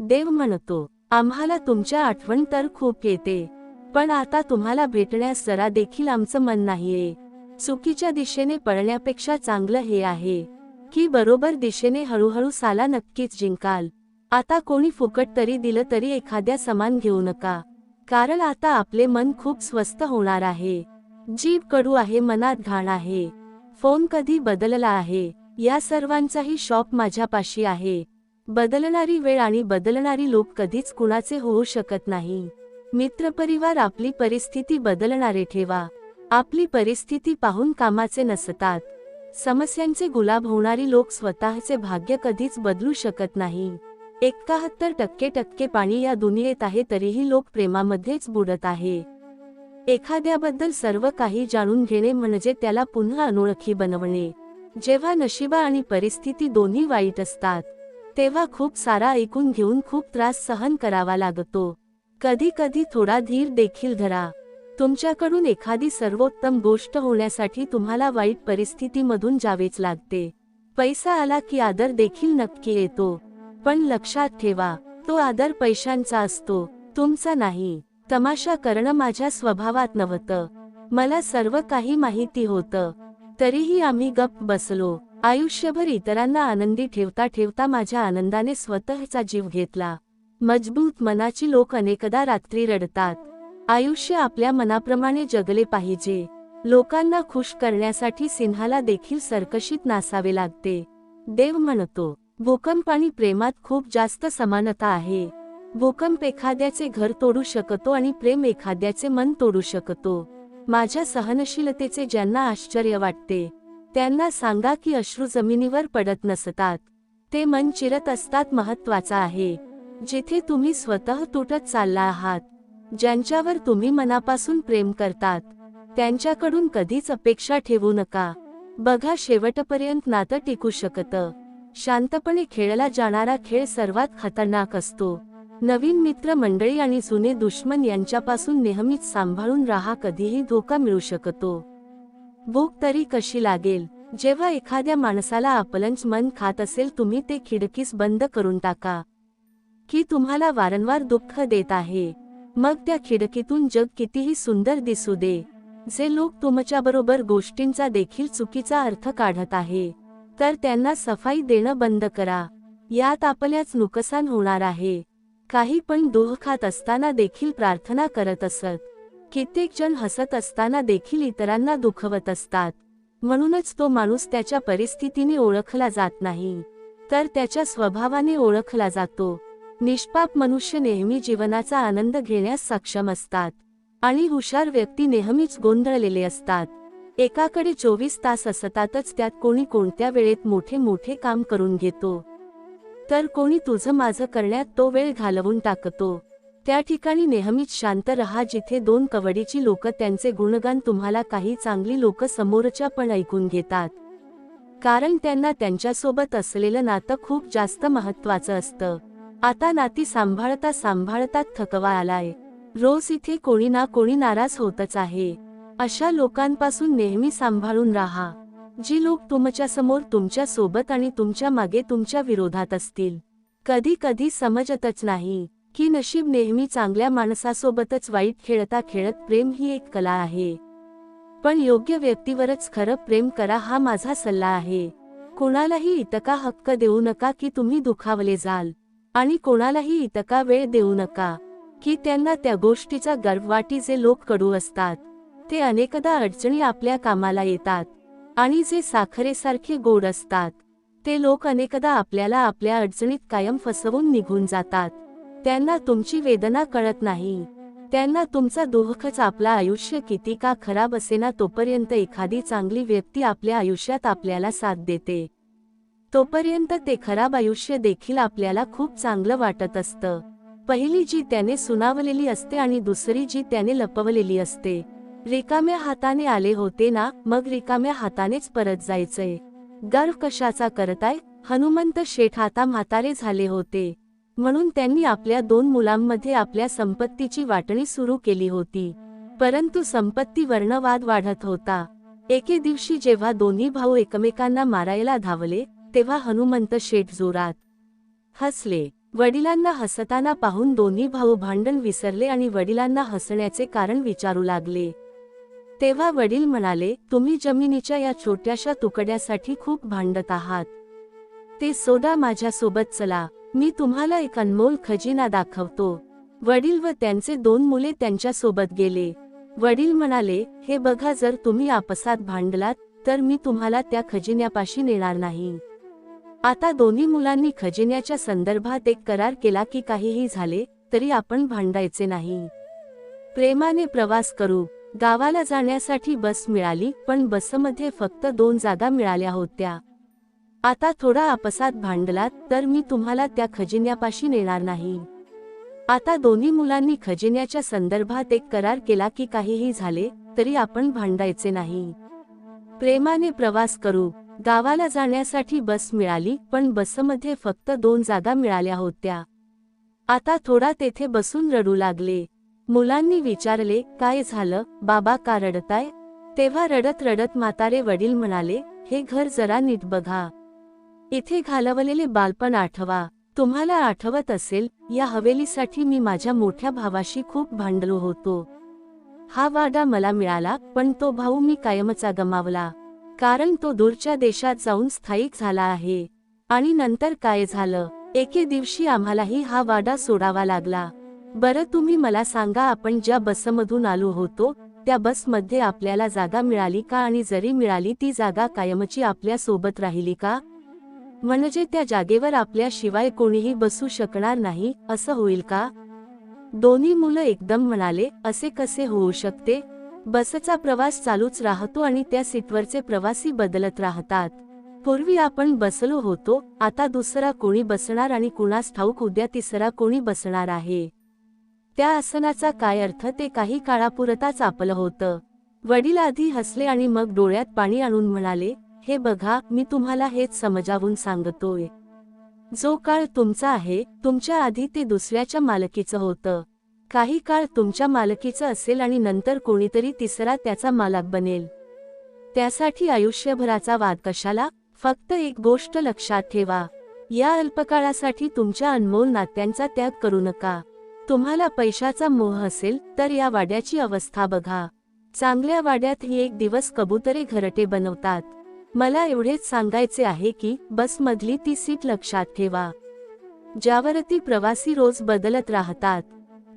देव म्हणतो आम्हाला तुमच्या आठवण तर खूप येते पण आता तुम्हाला भेटण्यास जरा देखील आमचं मन नाहीये. चुकीच्या दिशेने पळण्यापेक्षा चांगलं हे आहे. की बरोबर दिशेने हळूहळू साला नक्कीच जिंकाल. आता कोणी फुकट तरी दिलं तरी एखाद्या समान घेऊ नका. कारण आता आपले मन खूप स्वस्त होणार आहे. जीभ कडू आहे मनात घाण आहे. फोन कधी बदलला आहे या सर्वांचाही शॉप माझ्यापाशी आहे. बदलणारी वेळ आणि बदलणारी लोक कधीच कुणाचे होऊ शकत नाही. मित्रपरिवार आपली परिस्थिती बदलणारे ठेवा. आपली परिस्थिती पाहून कामाचे नसतात. समस्यांचे गुलाब होणारी लोक स्वतःचे भाग्य कधीच बदलू शकत नाही. एकाहत्तर टक्के टक्के पाणी या दुनियेत आहे तरीही लोक प्रेमामध्येच बुडत आहे. एखाद्याबद्दल सर्व काही जाणून घेणे म्हणजे त्याला पुन्हा अनोळखी बनवणे. जेव्हा नशिबा आणि परिस्थिती दोन्ही वाईट असतात तेव्हा खूप सारा ऐकून घेऊन खूप त्रास सहन करावा लागतो. कधी कधी थोडा धीर देखील धरा. तुमच्याकडून एखादी सर्वोत्तम गोष्ट होण्यासाठी तुम्हाला वाईट परिस्थितीमधून जावेच लागते. पैसा आला की आदर देखील नक्की येतो. पण लक्षात ठेवा तो आदर पैशांचा असतो तुमचा नाही. तमाशा करणं माझ्या स्वभावात नव्हतं. मला सर्व काही माहिती होतं. तरीही आम्ही गप्प बसलो. आयुष्यभर इतरांना आनंदी ठेवता ठेवता माझ्या आनंदाने स्वतःचा जीव घेतला. मजबूत मनाची लोक अनेकदा रात्री रडतात. आयुष्य आपल्या मनाप्रमाणे जगले पाहिजे. लोकांना खुश करण्यासाठी सिन्हाला देखील सरकशीत नासावे लागते. देव म्हणतो भूकंप आणि प्रेमात खूप जास्त समानता आहे. भूकंप एखाद्याचे घर तोडू शकतो आणि प्रेम एखाद्याचे मन तोडू शकतो. माझ्या सहनशीलतेचे ज्यांना आश्चर्य वाटते त्यांना सांगा की अश्रू जमिनीवर पडत नसतात. ते मन चिरत असतात महत्त्वाचा आहे. जिथे तुम्ही स्वतः तुटत चालला आहात ज्यांच्यावर तुम्ही मनापासून प्रेम करतात त्यांच्याकडून कधीच अपेक्षा ठेवू नका. बघा शेवटपर्यंत नातं टिकू शकतं. शांतपणे खेळला जाणारा खेळ सर्वात खतरनाक असतो. नवीन मित्र मंडळी आणि जुने दुश्मन यांच्यापासून नेहमीच सांभाळून राहा कधीही धोका मिळू शकतो. भूक तरी कशी लागेल? जेव्हा एखाद्या माणसाला आपलंच मन खात असेल तुम्ही ते खिडकीस बंद करून टाका. की तुम्हाला वारंवार दुःख देत आहे. मग त्या खिडकीतून जग कितीही सुंदर दिसू दे. जे लोक तुमच्याबरोबर गोष्टींचा देखील चुकीचा अर्थ काढत आहे तर त्यांना सफाई देणं बंद करा. यात आपल्याच नुकसान होणार आहे. काही पण दुःख खात असताना देखील प्रार्थना करत असत. कित्येक जण हसत असताना देखील इतरांना दुखवत असतात. म्हणूनच तो माणूस त्याच्या परिस्थितीने ओळखला जात नाही. तर त्याच्या स्वभावाने ओळखला जातो. निष्पाप मनुष्य नेहमी जीवनाचा आनंद घेण्यास सक्षम असतात. आणि हुशार व्यक्ती नेहमीच गोंधळलेले असतात. एकाकडे चोवीस तास असतातच त्यात कोणी कोणत्या वेळेत मोठे मोठे काम करून घेतो. तर कोणी तुझं माझं करण्यात तो वेळ घालवून टाकतो. त्या ठिकाणी नेहमीच शांत रहा जिथे दोन कवडीची लोक त्यांचे गुणगान तुम्हाला काही चांगली लोक समोरच्या पण ऐकून घेतात. कारण त्यांना त्यांच्यासोबत असलेलं नातं खूप जास्त महत्वाचं असतं. आता नाती सांभाळता सांभाळता थकवा आलाय. रोज इथे कोणी ना कोणी नाराज होतच आहे. अशा लोकांपासून नेहमी सांभाळून राहा. जी लोक तुमच्यासमोर तुमच्यासोबत आणि तुमच्या मागे तुमच्या विरोधात असतील. कधी कधी समजतच नाही. की नशीब नेहमी चांगल्या माणसासोबतच वाईट खेळता खेळत प्रेम ही एक कला आहे. पण योग्य व्यक्तीवरच खरं प्रेम करा हा माझा सल्ला आहे. कोणालाही इतका हक्क देऊ नका की तुम्ही दुखावले जाल. आणि कोणालाही इतका वेळ देऊ नका की त्यांना त्या गोष्टीचा गर्व वाटी जे लोक कडू असतात ते अनेकदा अडचणी आपल्या कामाला येतात आणि जे साखरेसारखे गोड असतात ते लोक अनेकदा आपल्याला आपल्या अडचणीत कायम फसवून निघून जातात. त्यांना तुमची वेदना कळत नाही. त्यांना तुमचा दुःखच आपला आयुष्य किती का खराब असेना तोपर्यंत एखादी चांगली व्यक्ती आपल्या आयुष्यात आपल्याला साथ देते. तोपर्यंत ते खराब आयुष्य देखील आपल्याला खूप चांगलं वाटत असतं. पहिली जी त्याने सुनावलेली असते आणि दुसरी जी त्याने लपवलेली असते. रिकाम्या हाताने आले होते ना मग रिकाम्या हातानेच परत जायचंय. गर्व कशाचा करताय? हनुमंत शेठ आता म्हातारे झाले होते. म्हणून त्यांनी आपल्या दोन मुलांमध्ये आपल्या संपत्तीची वाटणी सुरू केली होती. परंतु संपत्ती वर्णवाद वाढत होता. एके दिवशी जेव्हा दोन्ही भाऊ एकमेकांना मारायला धावले तेव्हा हनुमंत शेठ जोरात हसले. वडिलांना हसताना पाहून दोन्ही भाऊ भांडण विसरले आणि वडिलांना हसण्याचे कारण विचारू लागले. तेव्हा वडील म्हणाले तुम्ही जमिनीच्या या छोट्याशा तुकड्यासाठी खूप भांडत आहात. ते सोडा माझ्यासोबत चला. मी तुम्हाला एक अनमोल खजिना दाखवतो. वडील व त्यांचे दोन मुले त्यांच्यासोबत गेले. वडील म्हणाले हे बघा जर तुम्ही आपसात भांडलात तर मी तुम्हाला त्या खजिन्यापाशी नेणार नाही. आता दोन्ही मुलांनी खजिन्याच्या संदर्भात एक करार केला की काहीही झाले तरी आपण भांडायचे नाही. प्रेमाने प्रवास करू. गावाला जाण्यासाठी बस मिळाली पण बसमध्ये फक्त दोन जागा मिळाल्या होत्या. आता थोडा आपसात भांडलात तर मी तुम्हाला त्या खजिन्यापाशी नेणार नाही. आता दोन्ही मुलांनी खजिन्याच्या संदर्भात एक करार केला की काहीही झाले तरी आपण भांडायचे नाही. प्रेमाने प्रवास करू. गावाला जाण्यासाठी बस मिळाली पण बसमध्ये फक्त दोन जागा मिळाल्या होत्या. आता थोडा तेथे बसून रडू लागले. मुलांनी विचारले काय झालं? बाबा का रडताय? तेव्हा रडत रडत म्हातारे वडील म्हणाले हे घर जरा नीट बघा. इथे घालवलेले बालपण आठवा. तुम्हाला आठवत असेल या हवेलीसाठी मी माझ्या मोठ्या भावाशी खूप भांडलो होतो. हा वाडा मला मिळाला पण तो भाऊ मी कायमचा गमावला. कारण तो दूरच्या देशात जाऊन स्थायिक झाला आहे. आणि नंतर काय झालं? एके दिवशी आम्हालाही हा वाडा सोडावा लागला. बरं तुम्ही मला सांगा आपण ज्या बसमधून आलो होतो त्या बसमध्ये आपल्याला जागा मिळाली का? आणि जरी मिळाली ती जागा कायमची आपल्यासोबत राहिली का? म्हणजे त्या जागेवर आपल्याशिवाय कोणीही बसू शकणार नाही असं होईल का? दोन्ही मुलं एकदम म्हणाले असे कसे होऊ शकते? बसचा प्रवास चालूच राहतो आणि त्या सीटवरचे प्रवासी बदलत राहतात. पूर्वी आपण बसलो होतो आता दुसरा कोणी बसणार आणि कुणास ठाऊक उद्या तिसरा कोणी बसणार आहे. त्या आसनाचा काय अर्थ? ते काही काळापुरताच आपलं होतं. वडील आधी हसले आणि मग डोळ्यात पाणी आणून म्हणाले हे बघा मी तुम्हाला हेच समजावून सांगतोय. जो काळ तुमचा आहे तुमच्या आधी ते दुसऱ्याच्या मालकीचं होतं. काही काळ तुमच्या मालकीचं असेल आणि नंतर कोणीतरी तिसरा त्याचा मालक बनेल. त्यासाठी आयुष्यभराचा वाद कशाला? फक्त एक गोष्ट लक्षात ठेवा. या अल्पकाळासाठी तुमच्या अनमोल नात्यांचा त्याग करू नका. तुम्हाला पैशाचा मोह असेल तर या वाड्याची अवस्था बघा. चांगल्या वाड्यात ही एक दिवस कबुतरे घरटे बनवतात. मला एवढेच सांगायचे आहे की बसमधली ती सीट लक्षात ठेवा. ज्यावरती प्रवासी रोज बदलत राहतात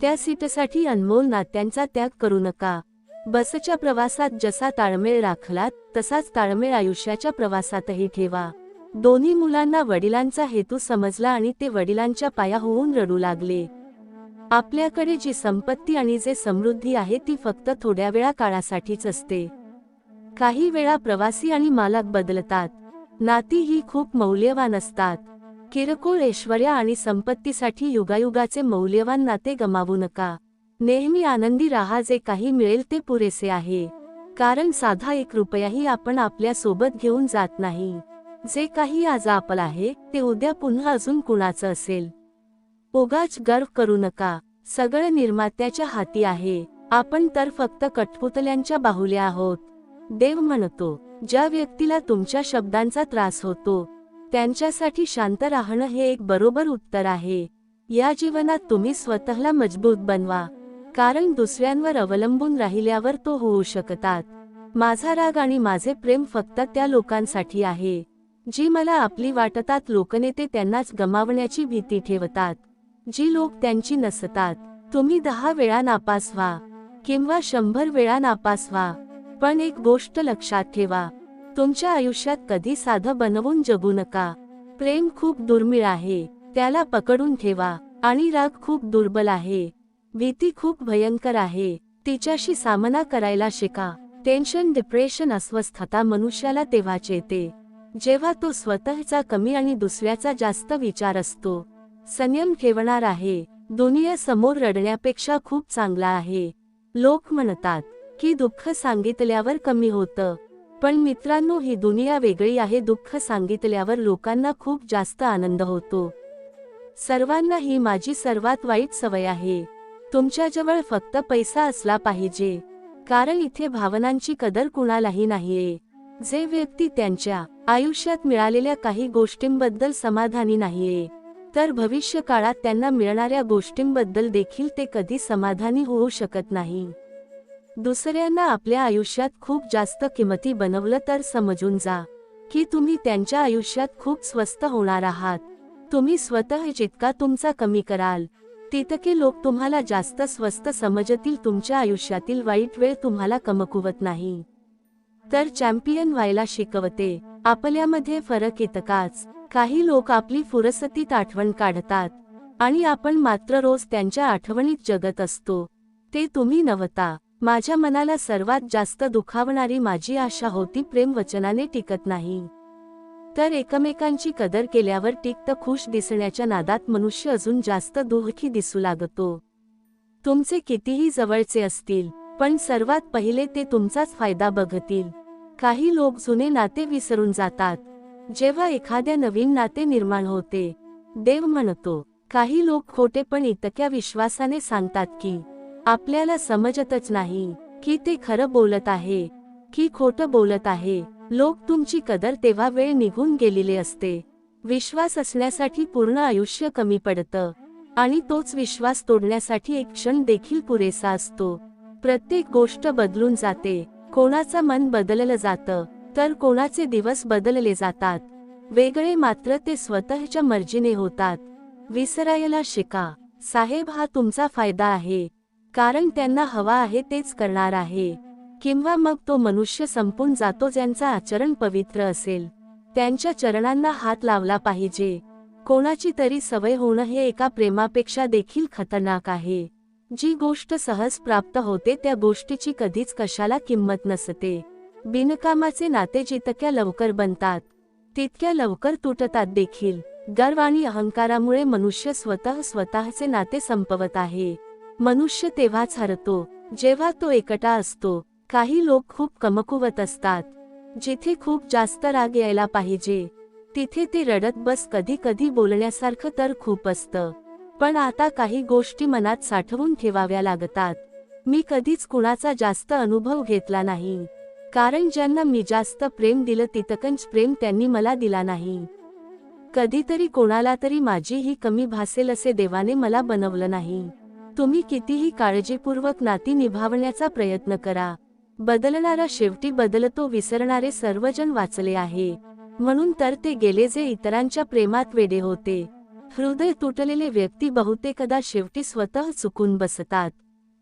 त्या सीटसाठी अनमोल नात्यांचा त्याग करू नका. बसच्या प्रवासात जसा ताळमेळ राखलात तसाच ताळमेळ आयुष्याच्या प्रवासातही ठेवा. दोन्ही मुलांना वडिलांचा हेतू समजला आणि ते वडिलांच्या पाया होऊन रडू लागले. आपल्याकडे जी संपत्ती आणि जे समृद्धी आहे ती फक्त थोड्या वेळा काळासाठीच असते. काही वेळा प्रवासी आणि मालक बदलतात. नाती ही खूप मौल्यवान असतात. किरकोळ ऐश्वर्या आणि संपत्तीसाठी युगायुगाचे मौल्यवान नाते गमावू नका. नेहमी आनंदी राहा जे काही मिळेल ते पुरेसे आहे. कारण साधा एक रुपयाही आपण आपल्यासोबत घेऊन जात नाही. जे काही आज आपल आहे ते उद्या पुन्हा अजून कुणाचं असेल? उगाच गर्व करू नका. सगळं निर्मात्याच्या हाती आहे. आपण तर फक्त कठपुतल्यांच्या बाहुल्या आहोत. देव म्हणतो ज्या व्यक्तीला तुमच्या शब्दांचा त्रास होतो त्यांच्यासाठी शांत राहणं हे एक बरोबर उत्तर आहे. या जीवनात तुम्ही स्वतःला मजबूत बनवा कारण दुसऱ्यांवर अवलंबून राहिल्यावर तो होऊ शकतात. माझा राग आणि माझे प्रेम फक्त त्या लोकांसाठी आहे जी मला आपली वाटतात लोकनेते त्यांनाच गमावण्याची भीती ठेवतात जी लोक त्यांची नसतात. तुम्ही दहा वेळा नापास व्हा किंवा शंभर वेळा नापास व्हा. पण एक गोष्ट लक्षात ठेवा. तुमच्या आयुष्यात कधी साधं बनवून जगू नका. प्रेम खूप दुर्मिळ आहे. त्याला पकडून ठेवा. आणि राग खूप दुर्बल आहे. भीती खूप भयंकर आहे. तिच्याशी सामना करायला शिका. टेन्शन डिप्रेशन अस्वस्थता मनुष्याला तेव्हाच येते. जेव्हा तो स्वतःचा कमी आणि दुसऱ्याचा जास्त विचार असतो. संयम ठेवणार आहे. दुनिया समोर रडण्यापेक्षा खूप चांगला आहे. लोक म्हणतात की दुःख सांगितल्यावर कमी होतं. पण मित्रांनो ही दुनिया वेगळी आहे. दुःख सांगितल्यावर लोकांना खूप जास्त आनंद होतो. सर्वांना ही माझी सर्वात वाईट सवय आहे. तुमच्याजवळ फक्त पैसा असला पाहिजे. कारण इथे भावनांची कदर कुणालाही नाहीये. जे व्यक्ती त्यांच्या आयुष्यात मिळालेल्या काही गोष्टींबद्दल समाधानी नाहीये तर भविष्य काळात त्यांना मिळणाऱ्या गोष्टींबद्दल देखील ते कधी समाधानी होऊ शकत नाही. दुसऱ्यांना आपल्या आयुष्यात खूप जास्त किमती बनवलं तर समजून जा की तुम्ही त्यांच्या आयुष्यात खूप स्वस्त होणार आहात. तुम्ही स्वतः जितका तुमचा कमी कराल तितके लोक तुम्हाला जास्त स्वस्त समजतील. तुमच्या आयुष्यातील वाईट वेळ तुम्हाला कमकुवत नाही. तर चॅम्पियन व्हायला शिकवते. आपल्यामध्ये फरक इतकाच काही लोक आपली फुरसतीत आठवण काढतात आणि आपण मात्र रोज त्यांच्या आठवणीत जगत असतो. ते तुम्ही नवता माझ्या मनाला सर्वात जास्त दुखावणारी माझी आशा होती प्रेम वचनाने टिकत नाही. तर एकमेकांची कदर केल्यावर टिकत खुश दिसण्याच्या नादात मनुष्य अजून जास्त दुःखी दिसू लागतो. तुमचे कितीही जवळचे असतील पण सर्वात पहिले ते तुमचाच फायदा बघतील. काही लोक जुने नाते विसरून जातात. जेव्हा एखाद्या नवीन नाते निर्माण होते देव म्हणतो काही लोक खोटे पण इतक्या विश्वासाने सांगतात की आपल्याला समजतच नाही की ते खरं बोलत आहे की खोटं बोलत आहे. लोक तुमची कदर तेव्हा वेळ निघून गेलेली असते. विश्वास असण्यासाठी पूर्ण आयुष्य कमी पडतं. आणि तोच विश्वास तोडण्यासाठी एक क्षण देखील पुरेसा असतो. प्रत्येक गोष्ट बदलून जाते. कोणाचं मन बदललं जातं तर कोणाचे दिवस बदलले जातात. वेगळे मात्र ते स्वतःच्या मर्जीने होतात. विसरायला शिका. साहेब हा तुमचा फायदा आहे. कारण त्यांना हवा आहे तेच करणार आहे. किंवा मग तो मनुष्य संपून जातो ज्यांचा आचरण पवित्र असेल. त्यांच्या चरणांना हात लावला पाहिजे. कोणाची तरी सवय होणं हे एका प्रेमापेक्षा देखील खतरनाक आहे. जी गोष्ट सहज प्राप्त होते त्या गोष्टीची कधीच कशाला किंमत नसते. बिनकामाचे नाते जितक्या लवकर बनतात तितक्या लवकर तुटतात देखील. गर्व आणि अहंकारामुळे मनुष्य स्वतः स्वतःचे नाते संपवत आहे. मनुष्य तेव्हाच हरतो जेव्हा तो एकटा असतो. काही लोक खूप कमकुवत असतात. जिथे खूप जास्त राग यायला पाहिजे तिथे ते रडत बस कधी कधी बोलण्यासारखं तर खूप असतं. पण आता काही गोष्टी मनात साठवून ठेवाव्या लागतात. मी कधीच कुणाचा जास्त अनुभव घेतला नाही. कारण ज्यांना मी जास्त प्रेम दिलं तितकंच प्रेम त्यांनी मला दिला नाही. कधीतरी कोणाला तरी माझी ही कमी भासेल असे देवाने मला बनवलं नाही. तुम्ही कितीही काळजीपूर्वक नाती निभावण्याचा प्रयत्न करा. बदलणारा शेवटी बदलतो विसरणारे सर्वजण वाचले आहे. म्हणून तर ते गेले जे इतरांच्या प्रेमात वेडे होते. हृदय तुटलेले व्यक्ती बहुतेकदा शेवटी स्वतः चुकून बसतात.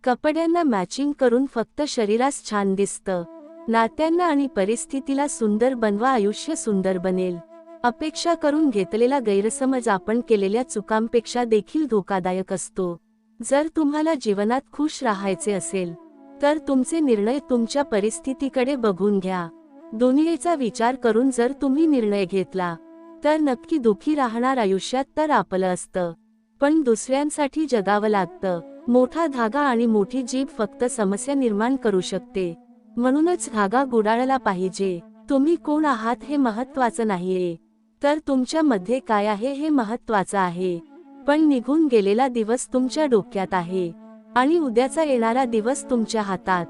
कपड्यांना मॅचिंग करून फक्त शरीरास छान दिसतं. नात्यांना आणि परिस्थितीला सुंदर बनवा आयुष्य सुंदर बनेल. अपेक्षा करून घेतलेला गैरसमज आपण केलेल्या चुकांपेक्षा देखील धोकादायक असतो. जर तुम्हाला जीवनात खुश राहायचे असेल तर तुमचे निर्णय तुमच्या परिस्थितीकडे बघून घ्या. दुनियेचा विचार करून जर तुम्ही निर्णय घेतला तर नक्की दुखी राहणार आयुष्यात तर आपलं असतं. पण दुसऱ्यांसाठी जगावं लागतं. मोठा धागा आणि मोठी जीभ फक्त समस्या निर्माण करू शकते. म्हणूनच धागा गुडाळला पाहिजे. तुम्ही कोण आहात हे महत्वाचं नाहीये. तर तुमच्या मध्ये काय आहे हे महत्वाचं आहे. पण निघून गेलेला दिवस तुमच्या डोक्यात आहे. आणि उद्याचा येणारा दिवस तुमच्या हातात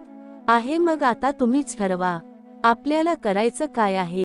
आहे. मग आता तुम्हीच ठरवा. आपल्याला करायचं काय आहे?